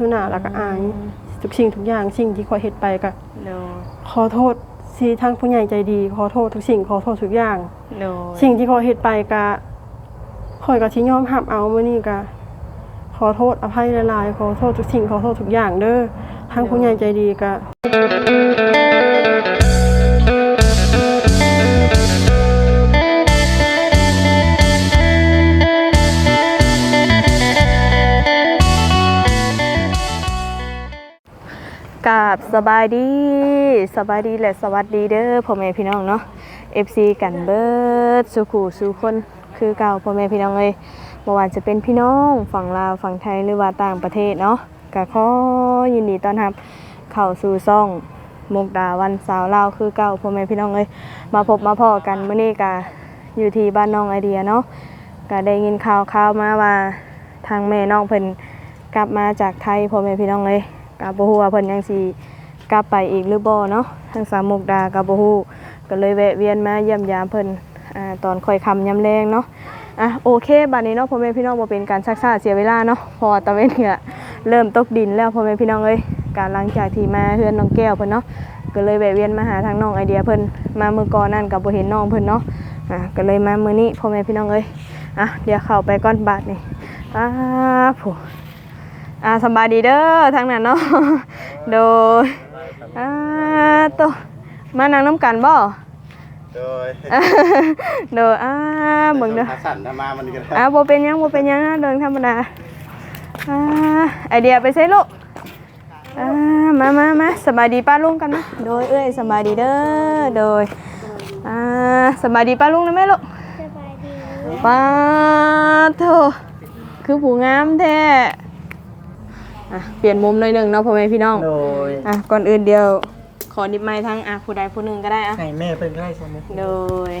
ทุกหน้าแล้วก็อายทุกสิ่งทุกอย่างสิ่งที่คอยเฮ็ดไปก็โดยขอโทษสิทางผู้ใหญ่ใจดี ขอโทษทุกสิ่งขอโทษทุกอย่าง โดยสิ่งที่คอยเฮ็ดไปก็คอยก็สิยอมรับเอามื้อนี้ก็ขอโทษอภัยหลายๆขอโทษทุกสิ่งขอโทษทุกอย่างเด้อทางผู้ใหญ่ใจดีก็ สบายดีสบายดีและสวัสดีเด้อพ่อแม่พี่น้องเนาะ FC กันเบิดสุขูสู่คนคือเก่าพ่อแม่พี่น้องเลยบ่ว่าจะเป็นพี่น้องฝั่งลาวฝั่งไทยหรือว่าต่างประเทศเนาะก็ขอยินดีต้อนรับเข้าสู่ซ่องมุกดาวันสาวลาวคือเก่าพ่อแม่พี่น้องเลยมาพบมาพ้อกันมื้อนี้ก็อยู่ที่บ้านน้องไอเดียเนาะก็ได้ยินข่าวข่าวมาว่าทางแม่น้องเพิ่นกลับมาจากไทยพ่อแม่พี่น้องเลยก็บ่ฮู้ว่าเพิ่นยังสิ กลับไปอีกหรือบ่เนาะทางสามมุกดาก็บ่ฮู้ก็เลยแวะเวียนมาเยี่ยมยามเพิ่นอ่าตอนค่อยคำยามแลงเนาะอะโอเคบัดนี้เนาะพ่อแม่พี่น้องบ่เป็นการชักชาเสียเวลาเนาะพอตะเวนเนี่ยเริ่มตกดินแล้วพ่อแม่พี่น้องเอ้ยการหลังจากที่มาเฮือนน้องแก้วเพิ่นเนาะก็เลยแวะเวียนมาหาทางน้องไอเดียเพิ่นมามื้อก่อนนั่นก็บ่เห็นน้องเพิ่นเนาะอะก็เลยมามื้อนี้พ่อแม่พี่น้องเอ้ยอะเดี๋ยวเข้าไปก่อนบาดนี่อ่าผู้อ่าสบายดีเด้อทางนั้นเนาะโดย อ่าโตมานั่งน้ำกันบ่ โดยโดยอ่าเบิ่งเด้อขาสั่นนะมามันก็ได้อ่าโบเป็นหยังโบเป็นหยังนะเดินธรรมดาอ่าไอเดียไปใส่ลูกอ่ามามามาสบายดีป้าลุงกันนะโดยเอ้ยสบายดีเด้อโดยอ่าสบายดีป้าลุงนะแม่ลูกป้าโถคือผู้งามแท้ อะเปลี่ยนมุมหน่อยหนึ่งเนาะพ่อแม่พี่น้องโดยอะก่อนอื่นเดียว ขอนิบไม้ทั้งอะผู้ใดผู้หนึ่งก็ได้อะให้แม่เป็นไร่สมุกโดย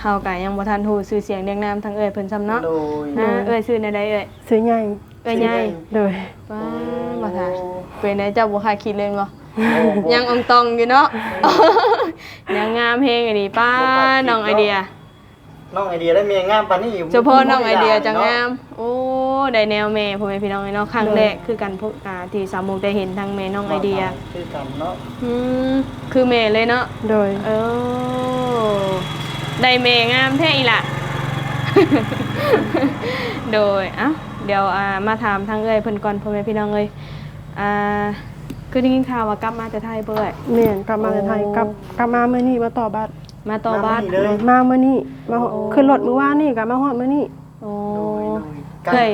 เฮาก็ยังบ่ทันฮู้ชื่อเสียงเรียงนามทั้งเอ่ยเพิ่นซ้ำเนาะโดยอ่าเอ่ยชื่อในใดเอ่ยซื้อใหญ่เอ่ยใหญ่โดยว้าบ่ทันเป็นได้เจ้าบ่คาดคิดเลยบ่ยังอองตองอยู่เนาะยังงามเฮงอันนี้ป้าน้องไอเดีย น้องไอเดียได้เมียงามปานนี้อยู่เฉพาะน้องไอเดียจะงาม โอ้ได้แนวแม่พ่อแม่พี่น้องเนาะครั้งแรกคือกันพวกอ่าที่สามมุกได้เห็นทั้งแม่น้องไอเดียคือกันเนาะอืมคือแม่เลยเนาะโดยเออได้เมงามแท้อีหละโดยเอ้าเดี๋ยวอ่ามาถามทางเอ้ยเพิ่นก่อนพ่อแม่พี่น้องเอ้ยอ่าคือได้ยินข่าวว่ากลับมาแต่ไทยเพิ่นแม่นกลับมาจากไทยกลับกลับมามื้อนี้มาต่อบัตร มาต่อบ้านเลยมามื้อนี้มาขึ้นรถมื้อวานนี่ก็มาฮอดมื้อนี้โอ้ โดยโดยเคย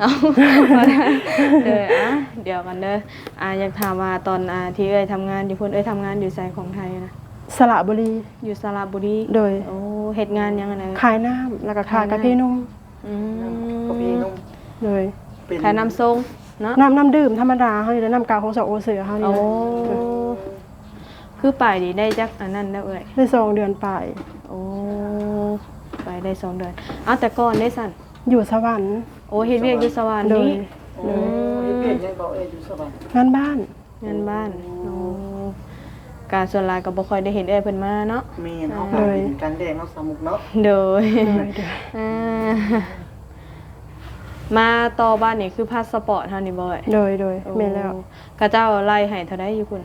เอาเด้ออะเดี๋ยวกันเด้ออ่าอยากถามว่าตอนอ่าที่เอ้ยทำงานอยู่เพิ่นเอ้ยทำงานอยู่ไสของไทยนะสระบุรี อยู่สระบุรีโดย โอ้เฮ็ดงานหยังไงนะ ขายน้ำแล้วก็ขายขายน้ำ กาแฟนุ่มอืก็พี่มนุ่มโดยเป็นขายน้ำส้มเนาะ น้ำน้ำดื่มธรรมดาเฮานี่แหละน้ำกาวของสาวโอเสือเฮานี่โอ้แหละ คือไปดีได้จักอันนั้นแล้วเอ่ยได้สองเดือนไป โอ้ไปได้สองเดือนเอาแต่ก่อนได้สั่นอยู่สวรรค์โอ้เฮ็ดเวียกอยู่สวรรค์โดยนี่โอ้ยเปลี่ยนยังก็เอ้ยอยู่สบายงานบ้านงานบ้านโอ้การส่วนหลายก็บ่ค่อยได้เห็นเอ้ยเพิ่นมาเนาะเมียเนาะเป็นกลางแดงเนาะสมุกเนาะโดยโดยโดยอ่ามาต่อบ้านนี่คือพาสปอร์ตเฮานี่บ่เอ้ยโดยโดยแม่นแล้วโอ้เขาเจ้าไล่ให้เท่าใดอยู่คุณ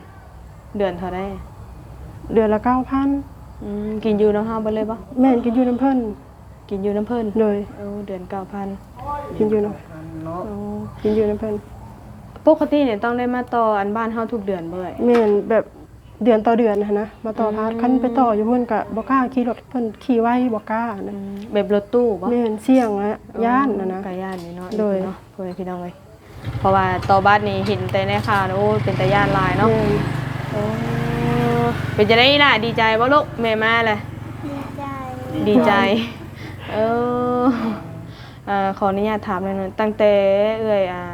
เดือนเท่าใดเดือนละเก้าพันอืมกินอยู่น้ำเฮาเบ่เลยบ่แม่นกินอยู่น้ำเพิ่นกินอยู่น้ำเพิ่นโดยเออเดือน9,000กินอยู่น้เนาะโอ้ำกินอยู่น้ำเพิ่นปกติเนี่ยต้องได้มาต่ออันบ้านเฮาทุกเดือนเบ่อยแม่นแบบเดือนต่อเดือนนะนะมาต่อพาร์ทคันไปต่ออยู่เพิ่นก็บ่กล้าขี่รถเพิ่นขี่ไว้บ่กล้านะแบบรถตู้บ่แม่นเสี่ยงอะย่านนะนะกย่านนี่เนาะโดยเนาะพ่อแม่พี่น้องเอ้ยเพราะว่าต่อบ้านนี่เห็นแต่ในข่าวนะโอ้เป็นตาย่านหลายเนาะแม่น โอ้เป็นจะได้ล่ะดีใจบ่ลูกแม่มาเลยดีใจ เอออ่าขออนุญาตถามหน่อยหนึงตั้งแต่เอ้ยอ่า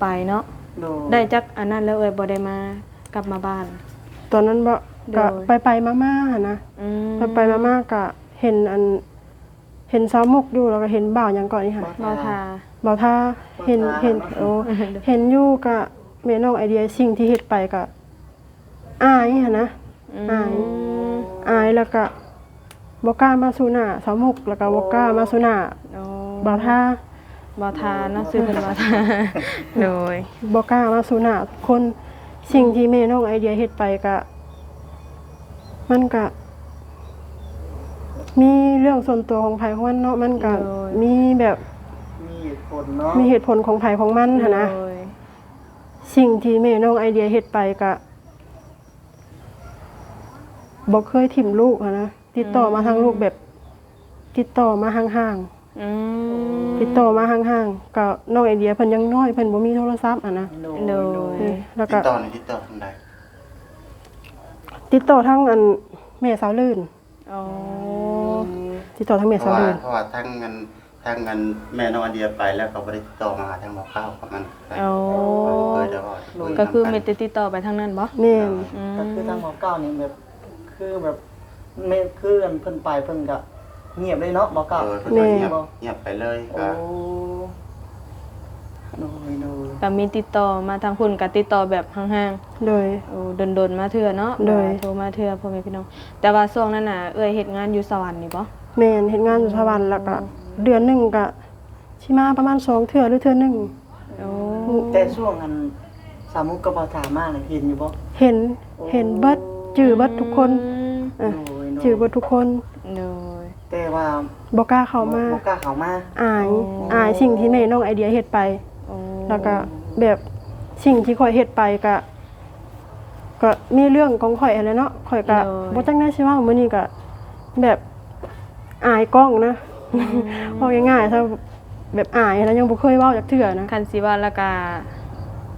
ไปเนาะโดยได้จักอันนั้นแล้วเอ้ยบ่ได้มากลับมาบ้าน ตอนนั้นบ่โดก็ย ไปไปๆมาๆหั่นนะอืมไปไปๆมาๆก็เห็นอัน เห็นสาวมุกอยู่แล้วก็เห็นบ่าวหยังก่อนนี่ค่ะบ่ทา บ่าวท่าเห็นเห็นโอ้เห็นอยู่ก็ แม่น้องไอเดียสิ่งที่เฮ็ดไปก็อายหั่นนะอืมอาย อายแล้วก็บ่กล้ามาสู่หน้าสาวมุกแล้วก็บ่กล้ามาสู่หน้าโอ้บ่าวท่าบ่ทาเนาะซื้อเพิ่นบ่ทาโดยบ่กล้ามาสู่หน้าทุกคนสิ่งที่แม่น้องไอเดียเฮ็ดไปก็มันก็มีเรื่องส่วนตัวของไผของมันเนาะมันก็มีแบบมีเหตุผลเนาะมีเหตุผลของไผของมันหันนะ โดย สิ่งที่แม่น้องไอเดียเฮ็ดไปก็บ่เคยถิ่มลูกหั้นนะติดต่อมาทางลูกแบบ ติดต่อมาห่างอืมๆติดต่อมาห่างๆก็น้องไอเดียเพิ่นยังน้อยเพิ่นบ่มีโทรศัพท์อะนะโดโดยโดยยแล้วติก็ดต่อในติดต่อทางใดติดต่อทางอันแม่สาวลื่นโอ้ติดต่อทางแม่เพสาราะวว่าลื่นเพราะว่าทั้งเงิน ทั้งเงินแม่น้องอันเดียไปแล้วเขาบ่ได้ติดต่อมาหาทางหมอข้าวกับมันโอ้ เคยเดี๋ยวว่าคุยก็คือนำมีแต่ติดต่อไปทางนั้นบ่แม่นอืมก็คือทางหมอเก้านี่แบบ คือแบบเมคืออันเพิ่นไปเพิ่นก็เงียบเลยเนาะหมอเก้าเออเพิ่นก็เงียบเงียบไปเลยโอ้ก็ โดยโดยก็มีติดต่อมาทางคุณก็ติดต่อแบบห่างโดย ๆโอ้ดนๆมาเทื่อเนาะโดย โทรมาเทื่อพ่อแม่พี่น้อง แต่ว่าช่วงนั้นน่ะเอ้ยเฮ็ดงานอยู่สวรรค์นี่บ่แม่นเฮ็ดงานอยู่สวรรค์แล้วก็ เดือนหนึงก็สิมาประมาณสองเทื่อหรือเทื่อหนึงโอ้แต่ช่วงอันสามุกก็บ่ถามมาเลยเห็นอยู่บ่เห็นเห็นเบิดจื้อเบิดทุกคนอืมเออโดยโดยจื้อเบิดทุกคนโดย แต่ว่าบ่กล้าเข้ามาบ่กล้าเข้ามา อายอ๋อออายสิ่งที่แม่น้องไอเดียเฮ็ดไป โอ้แล้วก็แบบสิ่งที่ข่อยเฮ็ดไปก็ก็มีเรื่องของข่อยอะไรเนาะข่อยก็บ่จักได้สิว่ามื้อนี้ก็แบบอายกล้องนะ พอาง่ายๆถ้าแบบอายแล้วยังบ่เคยเว้าจักเทื่อนะคันสิว่าแล้วก็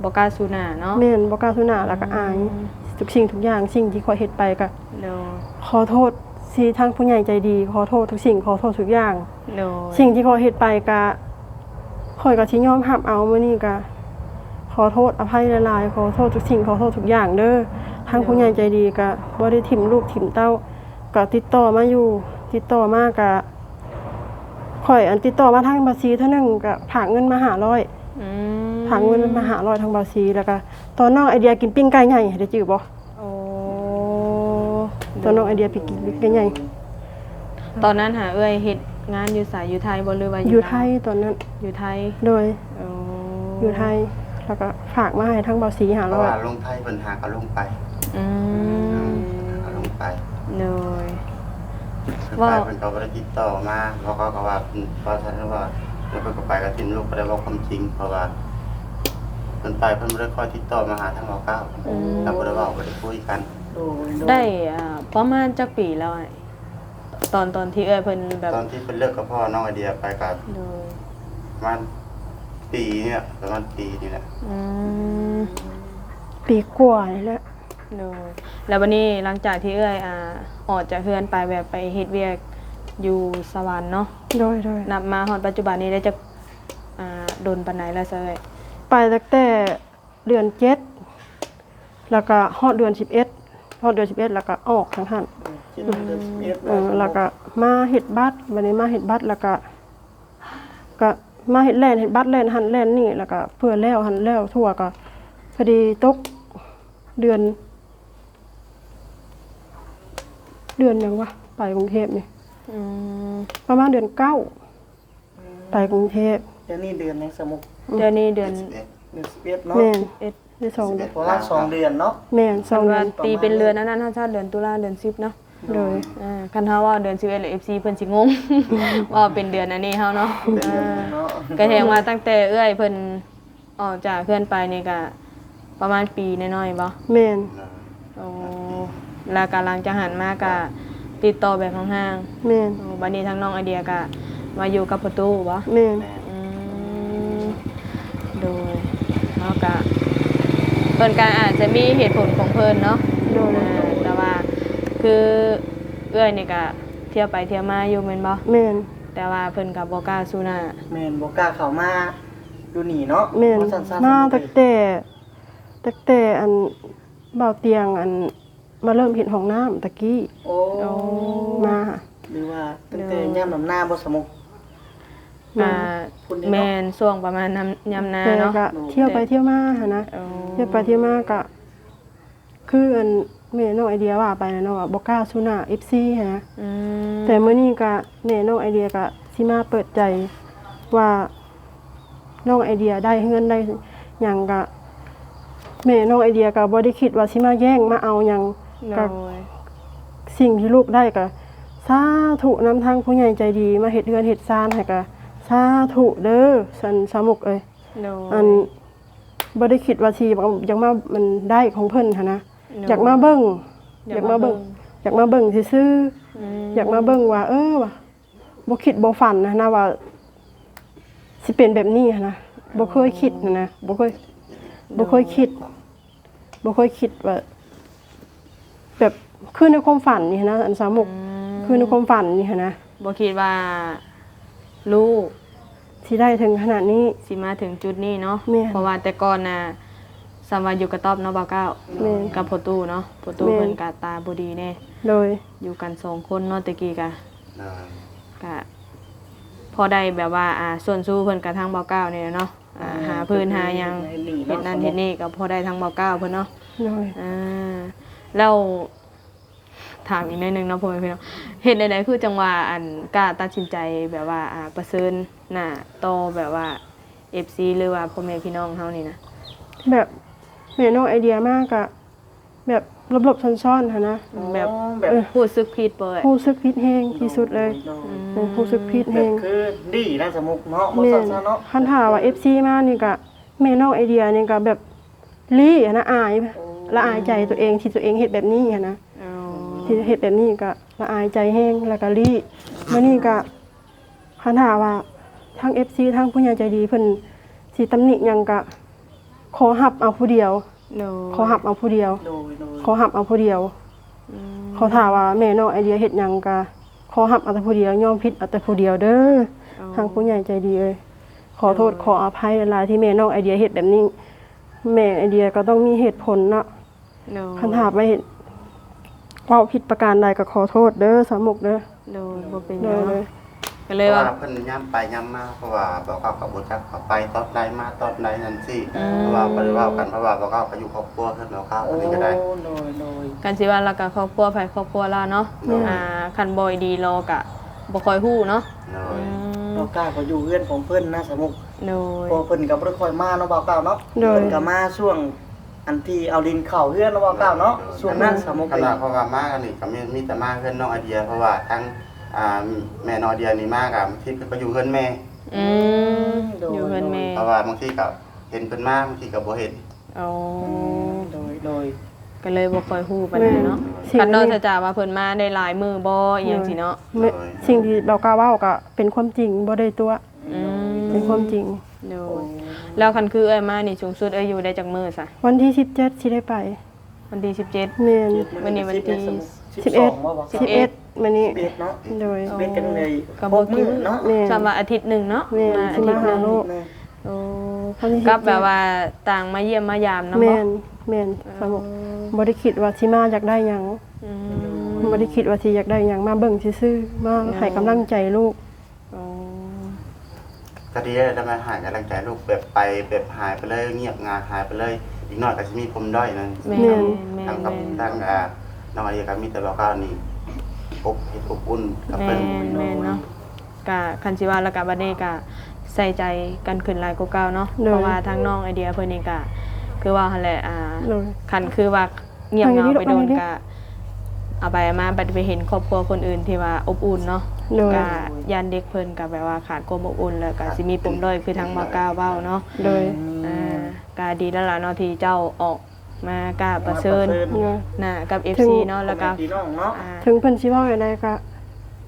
บ่กล้าสู่หน้าเนาะแม่นบ่กล้าสุหน้าแล้วก็อายทุกสิ่งทุกอย่างสิ่งที่ข่อยเฮ็ดไปก็โดยขอโทษที่ทางผู้ใหญ่ใจดี ขอโทษทุกสิ่งขอโทษทุกอย่าง โดยสิ่งที่ข่อยเฮ็ดไปก็ข่อยก็สิยอมรับเอามื้อนี้ก็ขอโทษอภัยหลายๆขอโทษทุกสิ่งขอโทษทุกอย่างเด้อทางผู้ใหญ่ใจดีก็บ่ได้ถิ่มลูกถิ่มเต้าก็ติดต่อมาอยู่ ติดต่อมาก็ ข่อยอันติดต่อมาทางบัญชีเท่านึงก็ฝากเงินมา500อืมฝากเงินมา500ทางบัญชีแล้วก็ตอนน้องไอเดียกินปิ้งไก่ใหญ่ได้จื้อบ่โอ้ตอนน้องไอเดียไปกินปิ้งไก่ใหญ่ตอนนั้นหาเอ้ยเฮ็ดงานอยู่สายอยู่ไทยบ่หรือว่าอยู่ลาวไทยตอนนั้นอยู่ไทยโดยโอ้อยู่ไทยแล้วก็ฝากมาให้ทั้งเบาสีหาเพร้ราะอยว่าลงไทยเพิ่นหาก็ลงไปอืมหาลงไปโดย คือว่าไปเพิ่นก็บ่ได้ติดต่อมาเพราะเขาก็ว่าเพิ่นเพราะฉะนั้นว่าเพิ่นก็ไปกับทีมลูกบ่ได้บอกความจริง เพราะว่าเพิ่นไปเพิ่นบ่ได้คอยติดต่อมาหาทางหมอข้าวแล้วบ่ได้เว้าบ่ได้คุยกันโดยโยได้อ่าประมาณจักปีแล้วไอ้ตอนตอนที่เอ้ยเพิ่นแบบตอนที่เป็นเลิกกับพ่อน้องไอเดียไปกับโดยประมาณปีเนี่ยประมาณปีนี่แหละอืมปีกว่านี่แหละ โดยแล้ววันนี้หลังจากที่เอ้ยอ่าออกจากเฮือนไปแบบไปเฮ็ดเวียกอยู่สวรรค์เนาะโดยโดยนับมาฮอดปัจจุบันนี้ได้จะอ่าโดนปานไหนแล้วซะเอ้ยไปตั้งแต่เดือนเจ็ดแล้วก็ฮอดเดือนสิบเอ็ดฮอดเดือนสิบเอ็ดแล้วก็ออกทั้งหันเจ็ดเดือนสิบเอ็ดเออแล้วก็มาเฮ็ดบัตรวันนี้มาเฮ็ดบัตรแล้วก็ก็มาเฮ็ดแลนเฮ็ดบัตรแลนหันแลนนี่แล้วก็เพื่อแล้วหันแล้วทั่วก็พอดีตกเดือน เดือนหยังวะไปกรุงเทพนี่อืมประมาณเดือนเก้าไปกรุงเทพเดี๋ยวนี้เดือนในสมุกเดือนนี้เดือนเอ็ดเดือนสิบเอ็ดเนาะแม่นเอ็ดได้สองเดือนเพราะว่าสองเดือนเนาะแม่นสองเดืว่าอนตีเป็นเดือนนั้นๆถ้าเดือนตุลาเดือน10เนาะโดยอ่าคันเฮาว่าเดือน11หรือ FC เพิ่นสิงง ว่าเป็นเดือนอันนี้เฮาเนาะเป็นเดือนเนาะก็แทงว่าตั้งแต่เอื้อยเพิ่นออกจากเพื่อนไปนี่ก็ประมาณปีน้อยๆบ่แม่นโอ้ แล้วก็หลังจากหันมาก็ติดต่อแบบห่างแม่นๆโอ้บัดนี้ทั้งน้องไอเดียก็มาอยู่กับประตูบ่แม่นอืมโดยแล้วก็เพิ่นก็อาจจะมีเหตุผลของเพิ่นเนาะ โดยอ่าแต่ว่าคือเอื้อยนี่ก็เที่ยวไปเที่ยวมาอยู่แม่นบ่แม่น แต่ว่าเพิ่นก็บ่กล้าสู้หน้าแม่นบ่กล้าเข้ามาอยู่นี่เนาะแม่นบ่สั้นๆมาสมุตั้งแต่ตั้งแต่อันเบาเตียงอัน มาเริ่มเห็นห้องน้ำตะกี้โอ้โอ้มาหรือว่าตั้งแต่ย่ำลำหน้าบ่สมุก อ่าคุณนี่เนาะแม่นช่วงประมาณน้ำยำนาแต่เนาะ ก็เที่ยวไปเที่ยวมาหั้นนะโอ้เที่ยวไปเที่ยวมาก็คืออันแม่น้องไอเดียว่าไปนะเนาะว่าบ่กล้าสู้หน้า FC หั้นนะอืมแต่เมื่อนี้ก็แม่น้องไอเดียก็สิมาเปิดใจว่าน้องไอเดียได้เงินได้หยังก็แม่น้องไอเดียก็บ่ได้คิดว่าสิมาแย่งมาเอาหยัง โดก็ยสิ่งที่ลูกได้ก็สาธุนำทางผู้ใหญ่ใจดี มาเฮ็ดเรือนเฮ็ดซานให้ก็สาธุเด้อสันสามุกเอ้ยโดยอันบ่ได้คิดว่าสิอยากมามันได้ของเพิ่นหันนะโดอยากมาเบิ่ง อยากมาเบิ่ง อยากมาเบิ่งซื่อๆอืมอยากมาเบิ่งว่า เออว่ะบ่คิดบ่ฝันนะนะว่าสิเป็นแบบนี้หั้นนะบ่เคยคิดนะนะบ่เคยบ่เคยคิดบ่เคยคิดว่า แบบคือในความฝันนี่หั้นนะอันสามุกอืมคือในความฝันนี่หั้นนะบ่คิดว่า ลูกสิได้ถึงขนาดนี้สิมาถึงจุดนี้เนาะแม่นเพราะว่าแต่ก่อนน่ะสามวันอยู่กับต๊อบเนาะบ่าวเก้าแม่นกับพ่อตู้เนาะพ่อตู้แม่นเพิ่นก็ตาบ่ดีแน่โดยอยู่กันสองคนเนาะตะกี้ก็เออก็พอได้แบบว่าอ่าส่วนสู้เพิ่นกับทางบ่าวเก้าเนี่ยเนาะอ่าหาพื้นหาหยังเฮ็ดนั่นเฮ็ดนี่ก็พอได้ทางบ่าวเก้าเพิ่นเนาะโดยอ่า แล้วถามอีกหนิดนึงเนาะพ่อแม่พี่น้องเฮ็ดใดๆคือจังว่าอันกล้าตัดสินใจแบบว่าอ่าประเสริญหน้าโตอแบบว่า FC หรือว่าพ่อแม่พี่น้องเฮานี่นะแบบแม่น้องไอเดียมากอะแบบหลบๆซ่อนๆหั้นนะแบบแบบรู้สึกผิดเปิดรู้สึกผิดแฮงที่สุดเลยเออรู้สึกผิดแบแฮบงคือดีนะสมุกเนาะบ่แม่ซันซะเนาะคันถามว่า FC มานี่ก็แม่น้องไอเดียนี่ก็แบบลี่อะนะอาย ละอายใจตัวเองที่ตัวเองเฮ็ดแบบนี้อะนะอ๋อที่เฮ็ดแบบนี้ก็ละอายใจแห้งแล้วก็ลี่มื้อนี้ก็คันถามว่าทั้ง FC ทั้งผู้ใหญ่ใจดีเพิ่นสิตำหนิหยังก็ขอหับเอาผู้เดียวโดขอหับเอาผู้เดียวโดยโดยขอหับเอาผู้เดียวอืมเขาถามว่าแม่น้องไอเดียเฮ็ดหยังก็ขอหับเอาแต่ผู้เดียวยอมผิดเอาแต่ผู้เดียวเด้อทางผู้ใหญ่ใจดีเอ้ยขอโทษขออภัยหลายๆที่แม่น้องไอเดียเฮ็ดแบบนี้ แม่ไอเดียก็ต้องมีเหตุผลเนาะ โดคันถามว่าเห็นเว้าผิดประการใดก็ขอโทษเด้อสามุกเด้อโดยบ่เป็นหเลยังยเลเนาะยก็เลยว่าเพิ่นย้ำไปย้ำมาเพราะว่าบอกเขากับบ่จักเขาไปตอนใดมาตอนใดนั่นสิเพราะว่าบ่ได้เว้ากันเพราะว่าบอกเขาก็อยู่ครอบครัวเพิ่นแล้วเขาโอ้อันนี้ก็ได้ โดยโดยกันสิว่าแล้วก็ครอบครัวไผครอบครัวเราเนาะอืม อ่าคันบ่ดีรอกะบ่ค่อยฮู้เนาะโดอืยมเรากล้าก็อยู่เพื่อนของเพิ่นนะสมุกโดย พอเพิ่นก็บ่ได้ค่อยมาเนาะบ่าวเก้าเนาะโดย เพิ่นก็มาช่วง อันที่เอาดินเข้าเพื่อนเนาะบ่าวเก้าเนาะช่วงนั้นสมุกขเองนาดเพราะว่ามากันนี่ก็มีมีแต่มาเพื่อนน้องไอเดีย เพราะว่าทั้งอ่าแม่น้องไอเดียนี่มากับที่เพิ่นก็อยู่เพื่อนแม่ อืมอยู่เพิ่นแม่เพราะว่าบางทีก็เห็นเพิ่นมาบางทีก็บ่เห็นเอาโดยโดยก็เลยบ่ค่อยฮู้ปานใดเนาะสิ่งคันนอกนี้จากว่าเพิ่นมาได้หลายมื้อบ่อีหยังสิเนาะไม่สิ่งที่เรากล้าเว้าก็เป็นความจริงบ่ได้ตัว อืมเป็นความจริง โดย แล้วคันคือเอ้ยมานี่สูงสุดเอ้ยอยู่ได้จักมื้อซะวันที่17สิได้ไปวันที่17แม่นวันนี้วันที่สิบสองบ่บ่สิบ11มื้อนี้สิบเอ็ดเนาะโดยเป็นกันเลยก็บ่กี่เนาะแม่นสำหรับอาทิตย์หนึงเนาะแม่นมาอาทิตย์หนึงสิมาหาลูกโอ้วันที่กับ17แบบว่าต่างมาเยี่ยมมายามเนาะแม่บ่นแม่นสามุกบ่ได้คิดว่าสิมาอยากได้หยังอืมบ่ได้คิดว่าสิอยากได้หยังมาเบิ่งซื่อๆมาให้กำลังใจลูกอ๋อ ก็ดีแล้วได้มาหายกำลังใจลูกแบบไปแบบหายไปเลยเงียบงานหายไปเลย อีกหน่อยก็สิมีผมด้อยนั่นแม่แม่นแม่ทั้งกับแม่ทั้งอ่าน้องไอเดียก็มีแต่บอกว่านี่อบเฮ็ดอบอุ่นกับแม่เพิ่นแม่เนาะกะคันสิว่าแล้วกะบัดนี้กะใส่ใจกันขึ้นหลายกว่าเก่าเนาะเลย เพราะว่าทางน้องไอเดียเพิ่นนี่กะคือว่าหั่นแหละอ่าเลย คันคือว่าเงียบเหงาเอาอย่างนี้ไปโดนเอาอย่างนี้กะ เอาไปเอามาบัดไปเห็นครอบครัวคนอื่นที่ว่าอบอุ่นเนาะเลยกะยานเด็กเพิ่นกะแบบว่าขาดความอบอุ่นแล้วกะสิมีปมด้อยคือทางมากล้าเว้าเนาะโดยอ่ากะดีแล้วล่ะเนาะที่เจ้าออกมากล้าประเชิญโดยน่ะกับถึ FC งเนาะแล้วก็พี่น้องเนาะอ่าถึงเพิ่นสิเว้าอย่างใดก็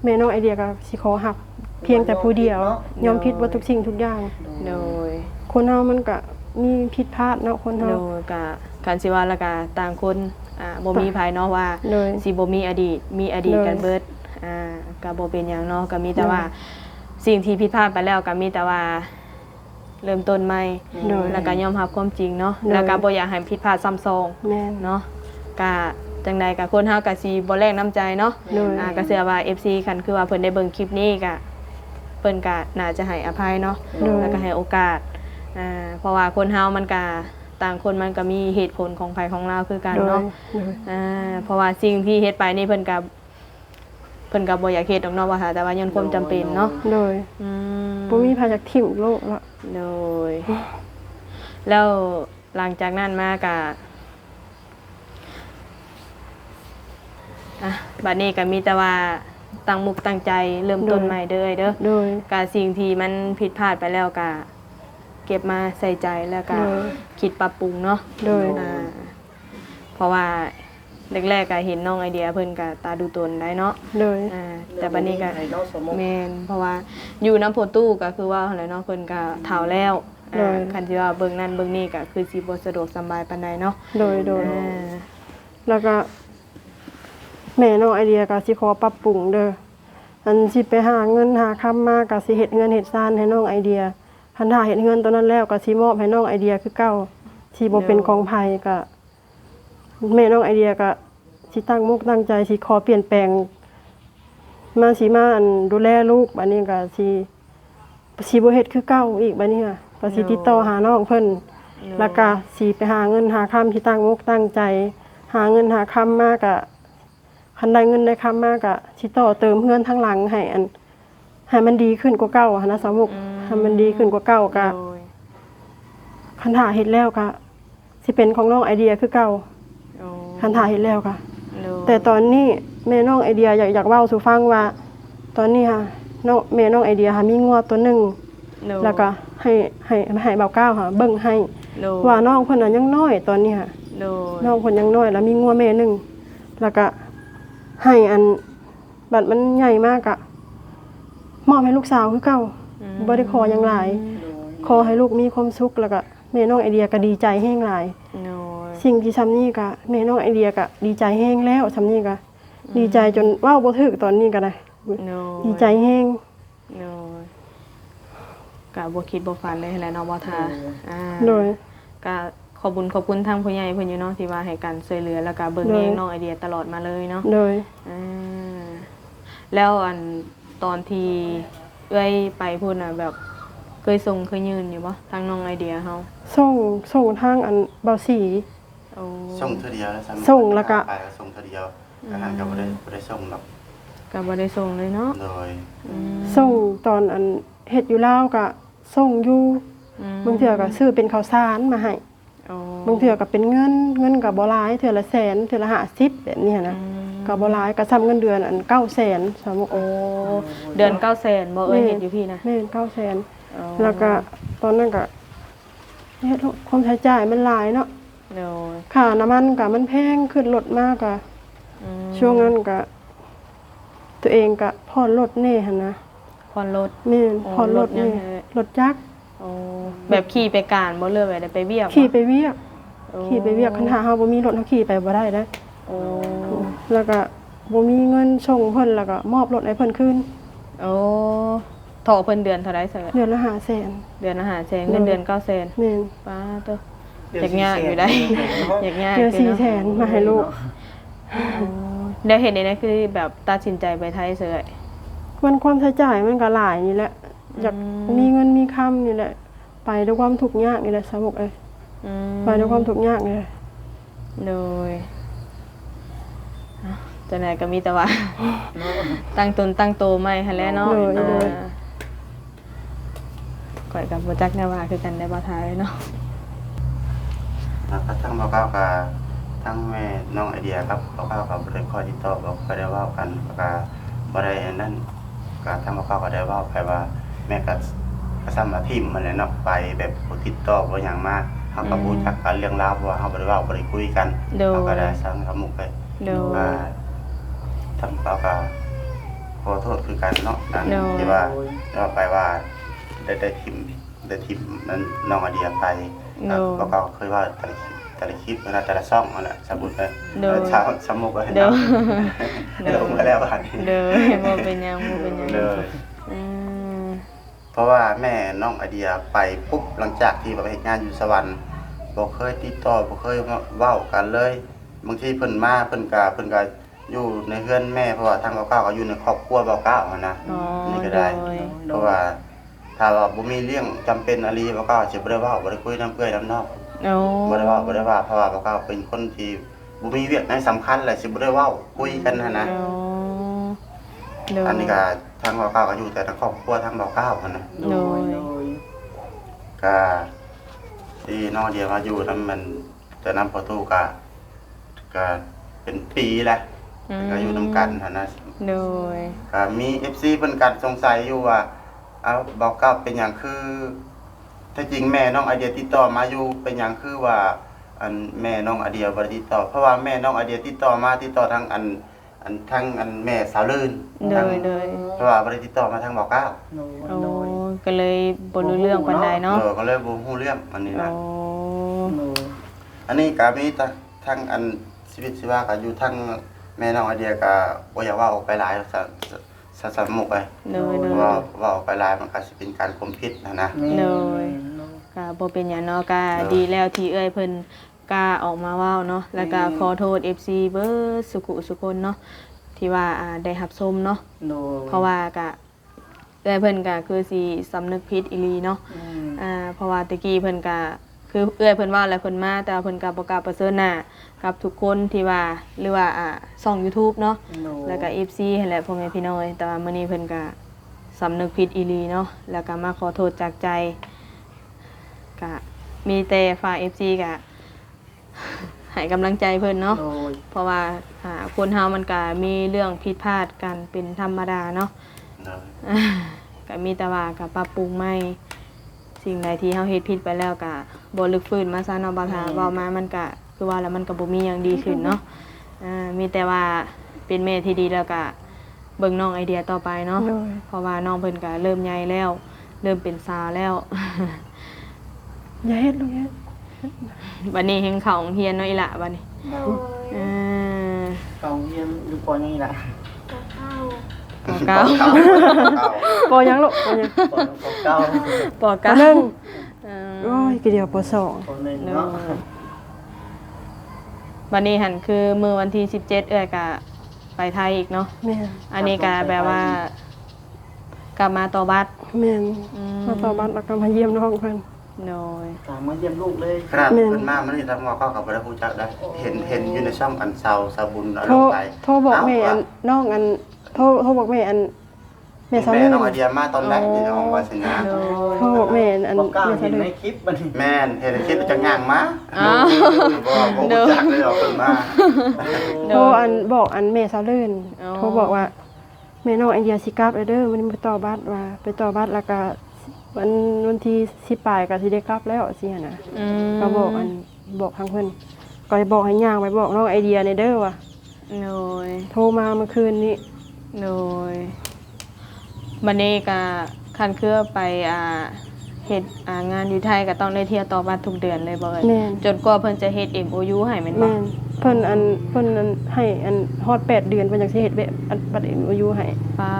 แม่น้องไอเดียก็สิขอหัก เพียงแต่ผู้เดียวยอมผิดว่าทุกสิ่งทุกอย่าง โดย คนเฮามันก็มีผิดพลาดเนาะคนเฮา โดยกะคันสิว่าแล้วก็ต่างคน อ่าบ่มีภายเนาะว่าโดย สิบ่มีอดีต มีอดีตโดยกันเบิดอ่าก็บ่เป็นหยังเนาะก็มีแต่โดยว่า สิ่งที่ผิดพลาดไปแล้วก็มีแต่ว่า เริ่มต้นใหม่โดยแล้วก็ยอมรับความจริงเนาะโดย แล้วก็บ่อยากให้ผิดพลาดซ้ำซอง แม่น เนาะก็จังใดก็คนเฮาก็สิบ่แลกน้ำใจเนาะโดยอ่าก็เชื่อว่า FC คันคือว่าเพิ่นได้เบิ่งคลิปนี้ก็เพิ่นก็น่าจะให้อภัยเนาะโดย แล้วก็ให้โอกาสอ่าเพราะว่าคนเฮามันก็ ต่างคนมันก็มีเหตุผลของไผของเราคือกันโดยเนาะโดยอ่าเพราะว่าสิ่งที่เฮ็ดไปนี่เพิ่นก็เพิ่นก็บ่อยากเฮ็ดดอกเนาะว่าค่ะแต่ว่าย้อนความจำเป็นเนาะโดยอืมบ่มีพาจากทิ่มโลกแล้วโดย แล้วหลังจากนั้นมาก็อะบัดนี้ก็มีแต่ว่าตั้งมุกตั้งใจเริ่มต้นใหม่เด้อเด้อ โดย กาสิ่งที่มันผิดพลาดไปแล้วก็ เก็บมาใส่ใจแล้วก็โดยคิดปรับปรุงเนาะโดย อ่าเพราะว่าแรกๆก็เห็นน้องไอเดียเพิ่นก็ตาดูตนได้เนาะโดย อ่าแต่บัดนี้ก็ให้น้องสมมุติแม่นเพราะว่าอยู่น้ำโพตู้ก็คือว่าอะไรเนาะเพิ่นก็เฒ่าแล้วอ่าคันที่ว่าเบิ่งนั่นเบิ่งนี่ก็คือสิบ่สะดวกสำบายปานใดเนาะโดยโดย อ่าแล้วก็ แม่น้องไอเดียก็สิขอปรับปรุงเด้ออันสิไปหาเงินหาคำมาก็สิเฮ็ดเงินเฮ็ดซ่านให้น้องไอเดีย คันถ้าเฮ็ดเงินตัวนั้นแล้วก็สิมอบให้น้องไอเดียคือเก่าที่บ่เป็นของไผก็แม่น้องไอเดียก็สิตั้งมุกตั้งใจสิขอเปลี่ยนแปลง มาสิมาอันดูแลลูกบัดนี้ก็สิสิบ่เฮ็ดคือเก่าอีกบัดนี้ค่ะก็สิติดต่อหาน้องเพิ่นแล้วก็สีไปหาเงินหาคำที่ตั้งมุกตั้งใจ หาเงินหาคำมากอะคันได้เงินได้คำมากอะสิต่อเติมเพื่อนทั้งหลังให้อันให้มันดีขึ้นกว่าเก่าอะนะสามุก ให้มันดีขึ้นกว่าเก่ากะโดยคันถ่าเฮ็ดแล้วกะสิเป็นของน้องไอเดียคือเก่าโอ้คันถ่าเฮ็ดแล้วกะโดยแต่ตอนนี้แม่น้องไอเดียอยากอยากเว้าสู่ฟังว่า ตอนนี้ค่ะน้องแม่น้องไอเดียค่ะมีงัวตัวหนึงโดยแล้วก็ให้ให้ให้เบาเก้าค่ะเบิ่งให้ โดยว่าน้องเพิ่นน่ะยังน้อยตอนนี้ค่ะ โดยน้องคนยังน้อยแล้วมีงัวแม่หนึ่งแล้วก็ให้อันบัตรมันใหญ่มากอะมอบให้ลูกสาวคือเก่า บ่ได้ขอหยังหลาย ขอให้ลูกมีความสุขแล้วก็แม่น้องไอเดียก็ดีใจแห้งหลาย โดยสิ่งที่ซำนี้ก็แม่น้องไอเดียก็ดีใจแห้งแล้วซำนี้ก็ดีใจจนเว้าบ่ถึกตอนนี้ก็ได้โดยดีใจแห้ง โดยกะบ่คิดบ่ฝันเลยแหละเนาะบ่ทาอ่าโดยก็ขอบคุญขอบคุณทางผู้ใหญ่เพิ่นอยู่เนาะที่ว่าให้การช่วยเหลือแล้วก็เบิ่งโดย เลี้ยงน้องไอเดียตลอดมาเลยเนาะ โดย อ่าแล้วอันตอนที่ เอ้ยไปพูดน่ะแบบ เคยส่งเคยยืนอยู่บ่ทางน้องไอเดียเฮาส่งส่งทางอันเบาสี โอ้ส่งเท่าเดียวแล้วซ้ำส่งแล้วก็ ไปก็ส่งเท่าเดียวกระหันก็บ่ได้บ่ได้ส่งหรอกก็บ่ได้ส่งเลยเนาะโดยอืมส่งตอนอันเฮ็ดอยู่ลาวก็ส่งอยู่มบางเทื่อก็ซื้อเป็นข้าวสารมาให้โอ้บางเทื่อก็เป็นเงินเงินก็บ่หลายเทื่อละแสนเทื่อละ50แบบนี้นะ อืม ก็บ่หลายก็ซ้ำเงินเดือนอัน900,000สมมุติโอ้เดือน900,000บ่เอ้ยเฮ็ดอยู่พี่นะแม่น900,000โอ้แล้วก็ตอนนั้นก็เฮ็ดความใช้จ่ายมันหลายเนาะโดยค่าน้ำมันก็มันแพงขึ้นรถมากก็อืมช่วงนั้นก็ตัวเองก็ผ่อนรถแน่หั่นนะผ่อนรถ แม่นโอ้ผ่อนรถรถยังแน่ไงรถจักรโอ้แบบขี่ไปการบ่เลือกไปได้ไปเวียกบ่ขี่ไปเวียก โอ้ขี่ไปเวียกคันหาเฮาบ่มีรถเฮาขี่ไปบ่ได้เด้อโอ้ แล้วก็บ่มีเงินส่งเพิ่นแล้วก็มอบรถให้เพิ่นคืนโอ้ถอเพิ่นเดือนเท่าไรเสิร์เดือนละ500,000เดือนอาหารแสนเงินเดือนเก้าแสนแม่นป้าตัวอยากยากอยู่ได้ อยากยากเดือนคือ4แสเนาะนมาให้ลูกเดี๋ยวเห็นในนี้คือแบบตัดสินใจไปไทยเสยมันความใช้จ่ายมันก็หลายนี่แหละอยากอืมมีเงินมีคำนี่แหละ ไปด้วยความทุกข์ยากนี่แหละสาวกเอ้ยอืมไปด้วยความทุกข์ยากนี่แหละโดยอะ จะไหนก็มีแต่ว่า ตั้งตนตั้งโตไม่ฮะแหล้วเนาะอ่าก่อยกับโปรจักแนวว่าคือกันได้บ่ทายเนาะ แล้วก็ทั้งบ่าวเก้ากับทั้งแม่น้องไอเดียครับบ่าวเก้ากับบ่ได้คอยติดต่อบ่ก็ได้เว้ากันแล้วก็บ่ได้อันนั้นก็ทั้งบ่าวเก้าก็ได้เว้าไปว่าแม่ก็ก็ซ้ำมาทิมมันแหละเนาะไปแบบบ่ติดต่อบ่หยังมาเฮาก็บ่รู้จักกันเรื่องราวเพราะว่าเฮาบ่ได้เว้าบ่ได้คุยกันโดย เขาก็ได้สั่งสมุกไปโดยว่า ทำเขาก็ขอโทษคือกันเนาะการโดย ที่ว่าเราไปว่าได้ได้ทิมได้ทิมนั้นน้องไอเดียไปโดยแล้วก็เคยว่าแต่ละคลิปแต่ละคลิปนะแต่ละซ่องนั่นแหละสมมุติไปโดยเช้าสมุกไปโดยเดี๋ยวมาแล้วบัดนี้เด้อบ่เป็นหยังบ่เป็นหยังเลย อืมเพราะว่าแม่น้องไอเดียไปปุ๊บหลังจากที่ไปเฮ็ดงานอยู่สวรรค์บ่เคยติดต่อบ่เคยเว้ากันเลย บางทีเพิ่นมาเพิ่นก็เพิ่นก็ อยู่ในเฮือนแม่เพราะว่าทางเก้าก็อยู่ในครอบครัวเบาเก้าอะนะอ๋อนี่ก็ได้ โดย เพราะว่าถ้าว่าบ่มีเรื่องจำเป็นอะไรเบาเก้าสิบ่ได้เว้าบ่ได้คุยน้ำเพื่อนน้ำนอกโอ้บ่ได้เว่าบ่ได้ว่าเพราะว่าบ่กล้าเป็นคนที่บ่มีเวียกในสำคัญแหละสิบ่ได้เว้าคุยกันหันนะโอ้โดย อันนี้ก็ทางบ่กล้าก็อยู่แต่ทางครอบครัวทางบ่กล้าหั่นนะ โดย โดยก็ที่น้องเดียวมาอยู่นำมันแต่นำประตูก็ก็เป็นปีแหละ ก็อยู่นํกันหั่นนะโดย ก็มี FC เพิ่นก็สงสัยอยู่ว่าเอาบ่กล้าเป็นหยังคือถ้าจริงแม่น้องไอเดียติดต่อมาอยู่เป็นหยังคือว่าอันแม่น้องไอเดียบ่ได้ติดต่อ เพราะว่าแม่น้องไอเดียติดต่อมาติดต่อทางอันอันทางอันแม่สาวลื่นโดทางยโดยเพราะว่าบ่ได้ติดต่อมาทางบอกเก้าโดยโอ้โดยก็เลยบ่รู้เรื่องปานใดเนาะเออก็เลยบ่ฮู้เรื่องอันนี้โอ้นะโดยอันนี้ก็มีทางทางอันชีวิตชีวาก็อยู่ทาง แม่น้องไอเดียก็บ่อยากว่าออกไปหลายสะสะสะสมุกไปโดยโดเพยราะว่าว่าออกไปหลายมันก็สิเป็นการข่มผิดนะนะแม่โดยโดยก็บ่เป็นหยังเนาะก็เออดีแล้วที่เอ้ยเพิ่นกล้าออกมาเว้าเนาะแล้วก็อืมขอโทษ FC เบิดสุขุสุคนเนาะที่ว่าอ่าได้รับชมเนาะโดยเพราะว่าก็เอ้ยเพิ่นก็คือสิสำนึกผิดอีหลีเนาะ อืม อ่าเพราะว่าตะกี้เพิ่นก็ คือเอื้อยเพิ่นว่าแล้วเพิ่นมาแต่ว่าเพิ่นก็บ่กล้าประเสริฐหน้ากับทุกคนที่ว่าหรือว่าอ่าช่อง YouTube เนาะโดยแล้วก็ FC หั่นแหละพ่อแม่พี่น้องเอ้ยแต่ว่ามื้อนี้เพิ่นก็สำนึกผิดอีหลีเนาะแล้วก็มาขอโทษจากใจก็มีแต่ฝ่าย FC ก็ ให้กำลังใจเพิ่นเนาะ โดย เพราะว่าอ่าคนเฮามันก็มีเรื่องผิดพลาดกันเป็นธรรมดาเนาะเนอะก็มีแต่ว่าก็ปรับปรุงใหม่ สิ่งใดที่เฮาเฮ็ดผิดไปแล้วก็บ่ลึกฟื้นมาซะเนาะบ่าวทาเว้ามามันก็คือว่าแล้วมันก็บ่มีหยังดีขึ้นเนาะอ่ามีแต่ว่าเป็นแม่ที่ดีแล้วก็เบิ่งน้องไอเดียต่อไปเนาะโดย เพราะว่าน้องเพิ่นก็เริ่มใหญ่แล้ว เริ่มเป็นสาวแล้ว อย่าเฮ็ดลูกเฮ็ดบัดนี้เห็นเขาโรงเฮียนเนาะอีหละบัดนี้โดยอ่าเก่าเรียนอยู่ปอยังไงล่ะกะเข้า ปอเก้าปอยังลูกปอยังปอปอเก้าปอปอเก้าหนึ่งอ่าโอ้ยกี่เดียวปอสองปอหนึ่งเนาเนาะวันนี้หันคือมือวันที่17เอ้อยกะไปไทยอีกเนาะแม่นอันนี้ก็แบบว่า กลับมาต่อบัตร แม่นอืม มาต่อบ้านแล้วก็มาเยี่ยมน้องเพิ่น โดยตามมาเยี่ยมลูกเลย ขนาดแม่น เพิ่นมามันนี่ทางบอกเก้าก็บ่ได้ฮู้จักได้เห็นเห็นอยู่ในช่องอันเซาซาบุญเอาโทรลงไปโทรบอกแม่อันน้องอัน โทรโทรบอกแม่อันแม่แม่สาวแม่นึงน้องไอเดียมาตอนแรกที่ห้องวาสนาโดยโทรบอกแม่อันปอเก้าแม่สาเห็วนนึงในคลิปมันนี่แม่นเห็นในคลิปจะง่างมาอ้าวบ่บ่รู้จักเลยหรอกเพิ่นมาโดโทรยอันบอกอันแม่สาวลื่นอ๋อโทรบอกว่าแม่น้องไอเดียสิกลับแล้วเด้อมันไปต่อบัตรว่า ไปต่อบัตรแล้วก็วันวันที่สิปลายก็สิได้กลับแล้วสิหั่นน่ะอืมก็บอกอันบอกทางเพิ่นก็เลยบอกให้ย่างไปบอกน้องไอเดียในเด้อว่าโดยโทรมาเมื่อคืนนี้ โดยวันนี้ก็คันเครือไปอ่าเฮ็ดอ่างานอยู่ไทยก็ต้องได้เที่ยวต่อบัตรทุกเดือนเลยบ่เอ่ยแม่น จนกว่าเพิ่นจะเฮ็ด MOU ให้แม่นบ่แม่นเพิ่นอันเพิ่นอันให้อันฮอดแปดเดือนเพิ่นจังสิเฮ็ดแบบอันบัตร MOU ให้ ป้า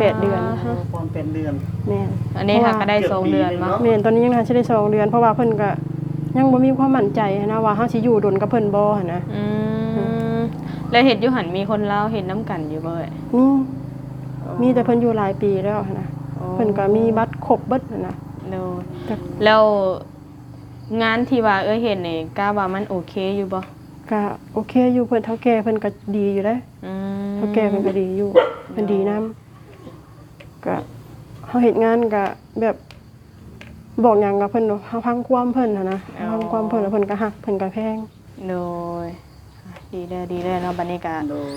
แปดเดือนปอนเป็นเดือน แม่น อันนี้ค่ะก็ได้สองเดือนบ่เกือบปีหนึ่งเนาะแม่นตอนนี้ยังทันสิได้สองเดือนเพราะว่าเพิ่นก็ยังบ่มีความมั่นใจนะว่าเฮาสิอยู่ดนกับเพิ่นบ่หั่นนะ อืม แล้วเฮ็ดอยู่หันมีคนลาวเฮ็ดนํกันอยู่บ่เอ่ยมีมีแต่เพิ่นอยู่หลายปีแล้วหั่นนะโอ้เพิ่นก็มีบัตรครบเบิดหั่นนะโดยแต่แล้วงานที่ว่าเอ้ยเห็นนี่กล้าว่ามันโอเคอยู่บ่ก็โอเคอยู่เพิ่นเฒ่าแก่เพิ่นก็ดีอยู่เด้ อืมเฒ่าแก่เพิ่นก็ดีอยู่เพิ่นดีนํก็เฮาเฮ็ดงานก็แบบบอกหยังกับเพิ่นเนาะเฮาพังความเพิ่นหั่นนะเฮาพังความเพิ่นแล้วเพิ่นก็ฮักเพิ่นก็แพงโดย ดีเด้อดีเด้อเนาะบัดนี้ก็โดย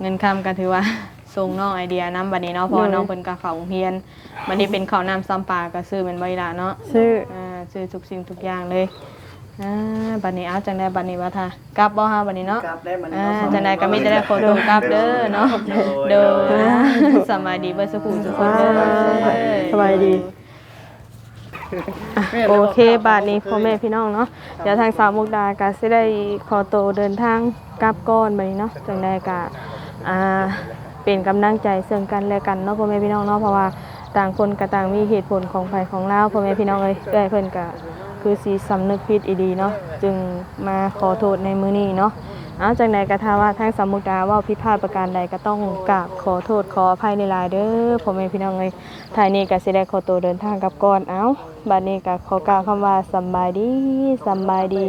เงินคำก็ถือว่า ส่งน้องไอเดียนํบัดนี้เนาะเพราะว่าน้องเพิ่นก็เข้าโรงเรียนบัดนี้เป็นข้าวน้ำซ้ำปลาก็ซื้อแม่นบ่อีหล่ะเนาะซื้ออ่าซื้อทุกสิ่งทุกอย่างเลยอ่าบัดนี้เอาจังได๋บัดนี้ว่าท่ากลับบ่ฮะบัดนี้เนาะกลับได้มันอ่าจังได๋ก็มีแต่ได้ขอตัวกลับเด้อเนาะโดโดยยสบายดีเบิดสุขุสุขคนเด้อ สบายดี โอเค บาทนี้พ่อแม่พี่น้องเนาะ เดี๋ยวทางสาวมุกดาก็สิได้ขอตัวเดินทาง กลับก่อนบัดนี้เนาะจังได๋ก็อ่าเป็นกำลังใจซึ่งกันและกันเนาะพ่อแม่พี่น้องเนาะเพราะว่าต่างคนก็ต่างมีเหตุผลของไผของเราพ่อแม่พี่น้องเอ้ยเอ้ยเพิ่นก็คือสิสำนึกผิดอีดีเนาะจึงมาขอโทษในมื้อนี้เนาะเอาจังใดก็ถ้าว่าทางสมุดาว่าผิพาดประการใดก็ต้องกราบขอโทษขออภัยในลายเด้อพ่อแม่พี่น้องเอ้ยท้ายนี้ก็สิได้ขอตัวเดินทางกับก่อนเอาบัดนี้ก็ขอกล่าวคำว่าสบายดีสบายดี